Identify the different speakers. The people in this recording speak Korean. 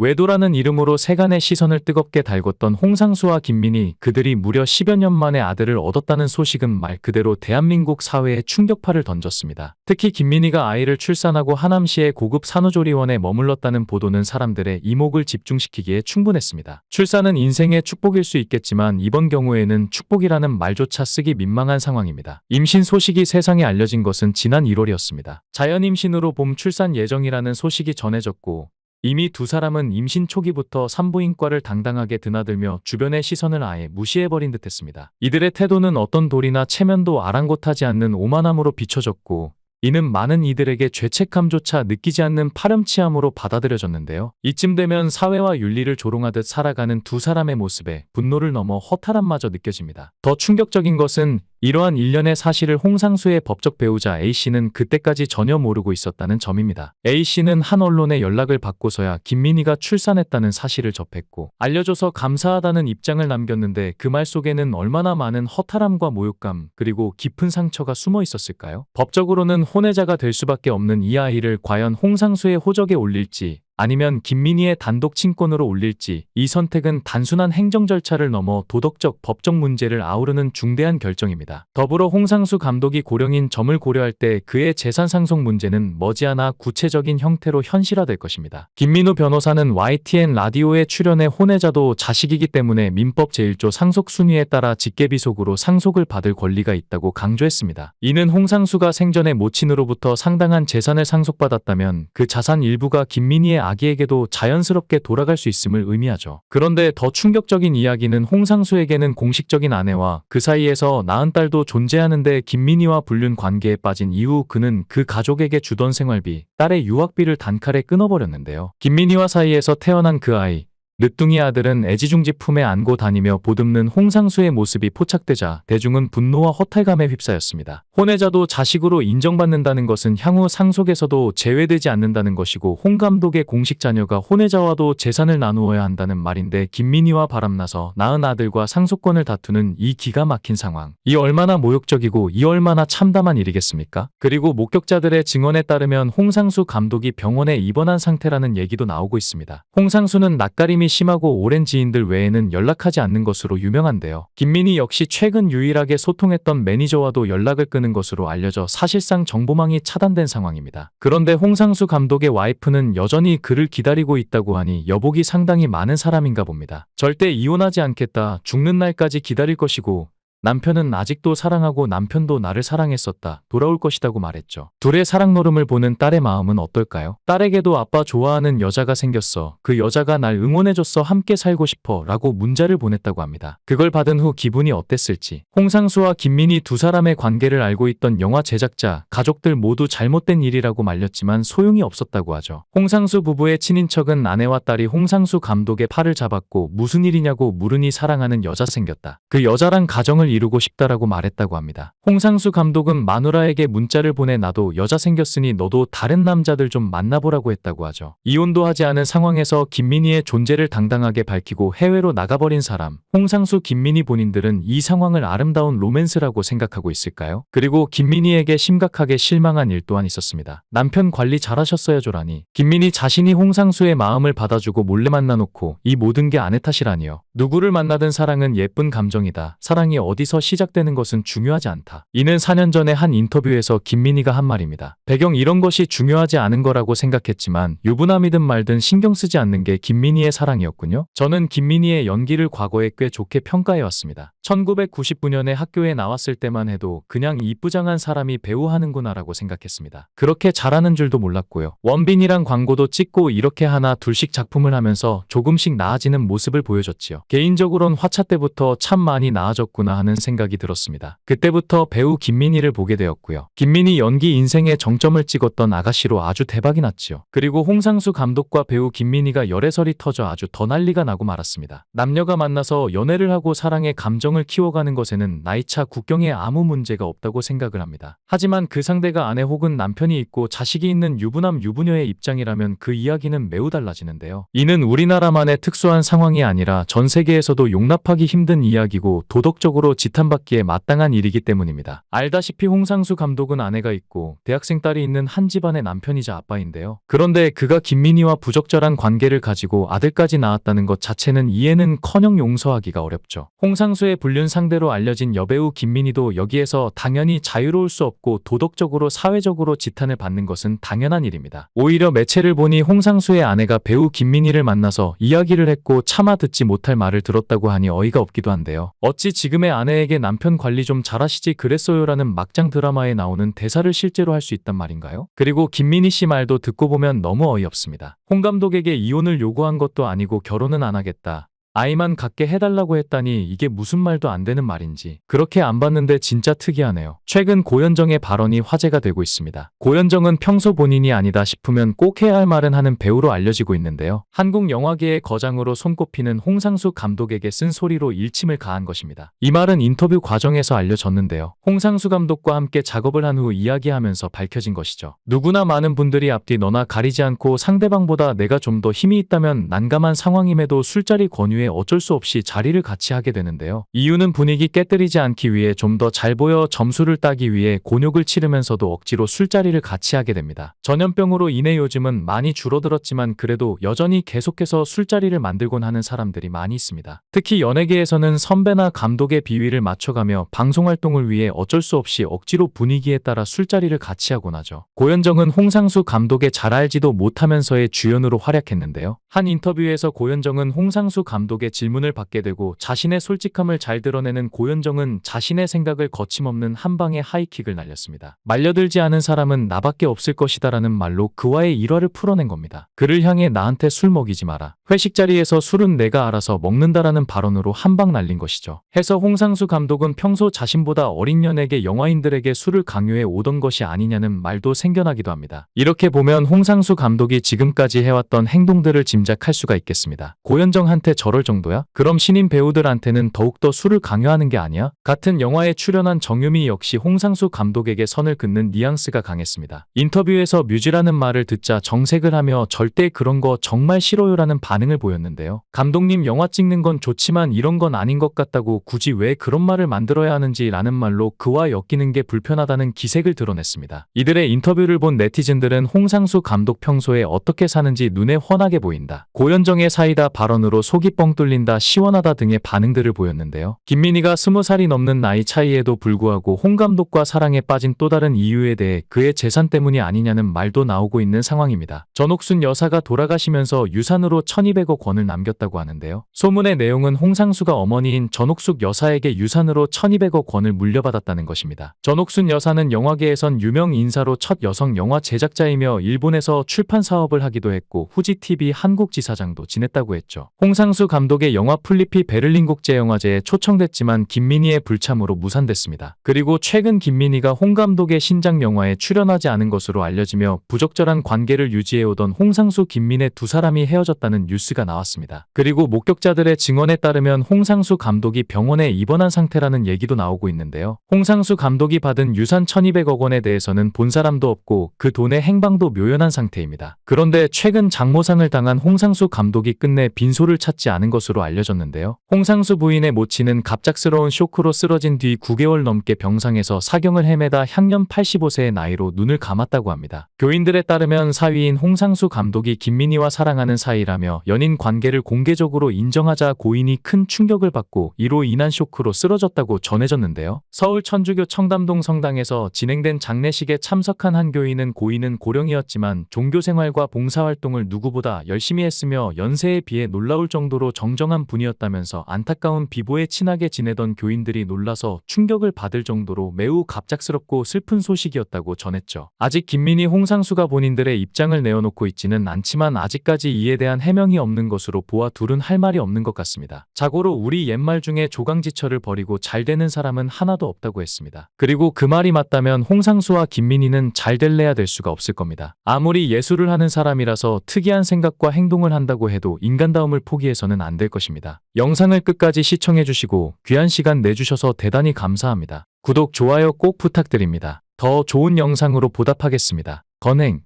Speaker 1: 외도라는 이름으로 세간의 시선을 뜨겁게 달궜던 홍상수와 김민희 그들이 무려 10여 년 만에 아들을 얻었다는 소식은 말 그대로 대한민국 사회에 충격파를 던졌습니다. 특히 김민희가 아이를 출산하고 하남시의 고급 산후조리원에 머물렀다는 보도는 사람들의 이목을 집중시키기에 충분했습니다. 출산은 인생의 축복일 수 있겠지만 이번 경우에는 축복이라는 말조차 쓰기 민망한 상황입니다. 임신 소식이 세상에 알려진 것은 지난 1월이었습니다. 자연 임신으로 봄 출산 예정이라는 소식이 전해졌고 이미 두 사람은 임신 초기부터 산부인과를 당당하게 드나들며 주변의 시선을 아예 무시해버린 듯 했습니다. 이들의 태도는 어떤 돌이나 체면도 아랑곳하지 않는 오만함으로 비춰졌고 이는 많은 이들에게 죄책감조차 느끼지 않는 파렴치함으로 받아들여졌는데요. 이쯤 되면 사회와 윤리를 조롱하듯 살아가는 두 사람의 모습에 분노를 넘어 허탈함마저 느껴집니다. 더 충격적인 것은 이러한 일련의 사실을 홍상수의 법적 배우자 A씨는 그때까지 전혀 모르고 있었다는 점입니다. A씨는 한 언론에 연락을 받고서야 김민희가 출산했다는 사실을 접했고 알려줘서 감사하다는 입장을 남겼는데 그 말 속에는 얼마나 많은 허탈함과 모욕감 그리고 깊은 상처가 숨어 있었을까요? 법적으로는 혼외자가 될 수밖에 없는 이 아이를 과연 홍상수의 호적에 올릴지 아니면 김민희의 단독 친권으로 올릴지 이 선택은 단순한 행정 절차를 넘어 도덕적 법적 문제를 아우르는 중대한 결정입니다. 더불어 홍상수 감독이 고령인 점을 고려할 때 그의 재산 상속 문제는 머지않아 구체적인 형태로 현실화될 것입니다. 김민우 변호사는 YTN 라디오에 출연해 혼외자도 자식이기 때문에 민법 제1조 상속 순위에 따라 직계비속으로 상속을 받을 권리가 있다고 강조했습니다. 이는 홍상수가 생전에 모친으로부터 상당한 재산을 상속받았다면 그 자산 일부가 김민희의 아기에게도 자연스럽게 돌아갈 수 있음을 의미하죠. 그런데 더 충격적인 이야기는 홍상수에게는 공식적인 아내와 그 사이에서 낳은 딸도 존재하는데 김민희와 불륜 관계에 빠진 이후 그는 그 가족에게 주던 생활비, 딸의 유학비를 단칼에 끊어버렸는데요. 김민희와 사이에서 태어난 그 아이, 늦둥이 아들은 애지중지 품에 안고 다니며 보듬는 홍상수의 모습이 포착되자 대중은 분노와 허탈감에 휩싸였습니다. 혼외자도 자식으로 인정받는다는 것은 향후 상속에서도 제외되지 않는다는 것이고 홍 감독의 공식 자녀가 혼외자와도 재산을 나누어야 한다는 말인데 김민희와 바람나서 낳은 아들과 상속권을 다투는 이 기가 막힌 상황. 이 얼마나 모욕적이고 이 얼마나 참담한 일이겠습니까? 그리고 목격자들의 증언에 따르면 홍상수 감독이 병원에 입원한 상태라는 얘기도 나오고 있습니다. 홍상수는 낯가림이 심하고 오랜 지인들 외에는 연락하지 않는 것으로 유명한데요. 김민희 역시 최근 유일하게 소통했던 매니저와도 연락을 끊은 것으로 알려져 사실상 정보망이 차단된 상황입니다. 그런데 홍상수 감독의 와이프는 여전히 그를 기다리고 있다고 하니 여복이 상당히 많은 사람인가 봅니다. 절대 이혼하지 않겠다. 죽는 날까지 기다릴 것이고 남편은 아직도 사랑하고 남편도 나를 사랑했었다. 돌아올 것이다고 말했죠. 둘의 사랑 노름을 보는 딸의 마음은 어떨까요? 딸에게도 아빠 좋아하는 여자가 생겼어. 그 여자가 날 응원해줬어. 함께 살고 싶어. 라고 문자를 보냈다고 합니다. 그걸 받은 후 기분이 어땠을지. 홍상수와 김민희 두 사람의 관계를 알고 있던 영화 제작자, 가족들 모두 잘못된 일이라고 말렸지만 소용이 없었다고 하죠. 홍상수 부부의 친인척은 아내와 딸이 홍상수 감독의 팔을 잡았고 무슨 일이냐고 물으니 사랑하는 여자 생겼다. 그 여자랑 가정을 이루고 싶다라고 말했다고 합니다. 홍상수 감독은 마누라에게 문자를 보내 나도 여자 생겼으니 너도 다른 남자들 좀 만나보라고 했다고 하죠. 이혼도 하지 않은 상황에서 김민희의 존재를 당당하게 밝히고 해외로 나가버린 사람, 홍상수 김민희 본인들은 이 상황을 아름다운 로맨스라고 생각하고 있을까요? 그리고 김민희에게 심각하게 실망한 일 또한 있었습니다. 남편 관리 잘하셨어야죠라니. 김민희 자신이 홍상수의 마음을 받아주고 몰래 만나놓고 이 모든 게 아내 탓이라니요. 누구를 만나든 사랑은 예쁜 감정이다. 사랑이 어디 서 시작되는 것은 중요하지 않다. 이는 4년 전에 한 인터뷰에서 김민희가 한 말입니다. 배경 이런 것이 중요하지 않은 거라고 생각했지만 유부남이든 말든 신경 쓰지 않는 게 김민희의 사랑이었군요. 저는 김민희의 연기를 과거에 꽤 좋게 평가해왔습니다. 1999년에 학교에 나왔을 때만 해도 그냥 이쁘장한 사람이 배우 하는구나라고 생각했습니다. 그렇게 잘하는 줄도 몰랐고요. 원빈이랑 광고도 찍고 이렇게 하나 둘씩 작품을 하면서 조금씩 나아지는 모습을 보여줬지요. 개인적으론 화차 때부터 참 많이 나아졌구나 하는 생각이 들었습니다. 그때부터 배우 김민희를 보게 되었고요. 김민희 연기 인생의 정점을 찍었던 아가씨로 아주 대박이 났지요. 그리고 홍상수 감독과 배우 김민희가 열애설이 터져 아주 더 난리가 나고 말았습니다. 남녀가 만나서 연애를 하고 사랑의 감정을 키워가는 것에는 나이차 국경에 아무 문제가 없다고 생각을 합니다. 하지만 그 상대가 아내 혹은 남편이 있고 자식이 있는 유부남 유부녀의 입장이라면 그 이야기는 매우 달라지는데요. 이는 우리나라만의 특수한 상황이 아니라 전 세계에서도 용납하기 힘든 이야기고 도덕적으로 지탄받기에 마땅한 일이기 때문입니다. 알다시피 홍상수 감독은 아내가 있고 대학생 딸이 있는 한 집안의 남편이자 아빠인데요. 그런데 그가 김민희와 부적절한 관계를 가지고 아들까지 낳았다는 것 자체는 이해는 커녕 용서하기가 어렵죠. 홍상수의 불륜 상대로 알려진 여배우 김민희도 여기에서 당연히 자유로울 수 없고 도덕적으로 사회적으로 지탄을 받는 것은 당연한 일입니다. 오히려 매체를 보니 홍상수의 아내가 배우 김민희를 만나서 이야기를 했고 차마 듣지 못할 말을 들었다고 하니 어이가 없기도 한데요. 어찌 지금의 아내 에게 남편 관리 좀 잘하시지 그랬어요라는 막장 드라마에 나오는 대사를 실제로 할 수 있단 말인가요? 그리고 김민희 씨 말도 듣고 보면 너무 어이없습니다. 홍 감독에게 이혼을 요구한 것도 아니고 결혼은 안 하겠다. 아이만 갖게 해달라고 했다니 이게 무슨 말도 안 되는 말인지 그렇게 안 봤는데 진짜 특이하네요. 최근 고현정의 발언이 화제가 되고 있습니다. 고현정은 평소 본인이 아니다 싶으면 꼭 해야 할 말은 하는 배우로 알려지고 있는데요. 한국 영화계의 거장으로 손꼽히는 홍상수 감독에게 쓴 소리로 일침을 가한 것입니다. 이 말은 인터뷰 과정에서 알려졌는데요. 홍상수 감독과 함께 작업을 한 후 이야기하면서 밝혀진 것이죠. 누구나 많은 분들이 앞뒤 너나 가리지 않고 상대방보다 내가 좀 더 힘이 있다면 난감한 상황임에도 술자리 권유 에 어쩔 수 없이 자리를 같이 하게 되는데요. 이유는 분위기 깨뜨리지 않기 위해 좀 더 잘 보여 점수를 따기 위해 곤욕을 치르면서도 억지로 술자리를 같이 하게 됩니다. 전염병으로 인해 요즘은 많이 줄어들었지만 그래도 여전히 계속해서 술자리를 만들곤 하는 사람들이 많이 있습니다. 특히 연예계에서는 선배나 감독의 비위를 맞춰가며 방송 활동을 위해 어쩔 수 없이 억지로 분위기에 따라 술자리를 같이 하곤 하죠. 고현정은 홍상수 감독의 잘 알지도 못하면서의 주연으로 활약했는데요. 한 인터뷰에서 고현정은 홍상수 감독 의 질문을 받게 되고 자신의 솔직함을 잘 드러내는 고현정은 자신의 생각을 거침없는 한 방의 하이킥을 날렸습니다. 말려들지 않은 사람은 나밖에 없을 것이다라는 말로 그와의 일화를 풀어낸 겁니다. 그를 향해 나한테 술 먹이지 마라. 회식 자리에서 술은 내가 알아서 먹는다라는 발언으로 한 방 날린 것이죠. 해서 홍상수 감독은 평소 자신보다 어린 연예계 영화인들에게 술을 강요해 오던 것이 아니냐는 말도 생겨나기도 합니다. 이렇게 보면 홍상수 감독이 지금까지 해왔던 행동들을 짐작할 수가 있겠습니다. 고현정한테 저럴 정도야? 그럼 신인 배우들한테는 더욱더 술을 강요하는 게 아니야? 같은 영화에 출연한 정유미 역시 홍상수 감독에게 선을 긋는 뉘앙스가 강했습니다. 인터뷰에서 뮤즈라는 말을 듣자 정색을 하며 절대 그런 거 정말 싫어요라는 반응을 보였는데요. 감독님 영화 찍는 건 좋지만 이런 건 아닌 것 같다고 굳이 왜 그런 말을 만들어야 하는지 라는 말로 그와 엮이는 게 불편하다는 기색을 드러냈습니다. 이들의 인터뷰를 본 네티즌들은 홍상수 감독 평소에 어떻게 사는지 눈에 훤하게 보인다. 고현정의 사이다 발언으로 속이 뻥 뚫린다 시원하다 등의 반응들을 보였는데요. 김민희가 스무 살이 넘는 나이 차이에도 불구하고 홍 감독과 사랑에 빠진 또 다른 이유에 대해 그의 재산 때문이 아니냐는 말도 나오고 있는 상황입니다. 전옥순 여사가 돌아가시면서 유산으로 1200억 원을 남겼다고 하는데요. 소문의 내용은 홍상수가 어머니인 전옥숙 여사에게 유산으로 1200억 원을 물려받았다는 것입니다. 전옥순 여사는 영화계에선 유명 인사로 첫 여성 영화 제작자이며 일본에서 출판 사업을 하기도 했고 후지TV 한국지사장도 지냈다고 했죠. 홍상수 감 독의 영화 플리피 베를린 국제영화제에 초청됐지만 김민희의 불참으로 무산됐습니다. 그리고 최근 김민희가 홍 감독의 신작 영화에 출연하지 않은 것으로 알려지며 부적절한 관계를 유지해오던 홍상수 김민의 두 사람이 헤어졌다는 뉴스가 나왔습니다. 그리고 목격자들의 증언에 따르면 홍상수 감독이 병원에 입원한 상태라는 얘기도 나오고 있는데요. 홍상수 감독이 받은 유산 1200억 원에 대해서는 본 사람도 없고 그 돈의 행방도 묘연한 상태입니다. 그런데 최근 장모상을 당한 홍상수 감독이 끝내 빈소를 찾지 않은 것으로 알려졌는데요. 홍상수 부인의 모친은 갑작스러운 쇼크로 쓰러진 뒤 9개월 넘게 병상에서 사경을 헤매다 향년 85세의 나이로 눈을 감았다고 합니다. 교인들에 따르면 사위인 홍상수 감독이 김민희와 사랑하는 사이라며 연인 관계를 공개적으로 인정하자 고인이 큰 충격을 받고 이로 인한 쇼크로 쓰러졌다고 전해졌는데요. 서울 천주교 청담동 성당에서 진행된 장례식에 참석한 한 교인은 고인은 고령이었지만 종교 생활과 봉사 활동을 누구보다 열심히 했으며 연세에 비해 놀라울 정도로 정정한 분이었다면서 안타까운 비보에 친하게 지내던 교인들이 놀라서 충격을 받을 정도로 매우 갑작스럽고 슬픈 소식이었다고 전했죠. 아직 김민희 홍상수가 본인들의 입장을 내어놓고 있지는 않지만 아직까지 이에 대한 해명이 없는 것으로 보아 둘은 할 말이 없는 것 같습니다. 자고로 우리 옛말 중에 조강지처를 버리고 잘 되는 사람은 하나도 없다고 했습니다. 그리고 그 말이 맞다면 홍상수와 김민희는 잘 될래야 될 수가 없을 겁니다. 아무리 예술을 하는 사람이라서 특이한 생각과 행동을 한다고 해도 인간다움을 포기해서는 안 될 것입니다. 영상을 끝까지 시청해주시고 귀한 시간 내주셔서 대단히 감사합니다. 구독, 좋아요 꼭 부탁드립니다. 더 좋은 영상으로 보답하겠습니다. 건행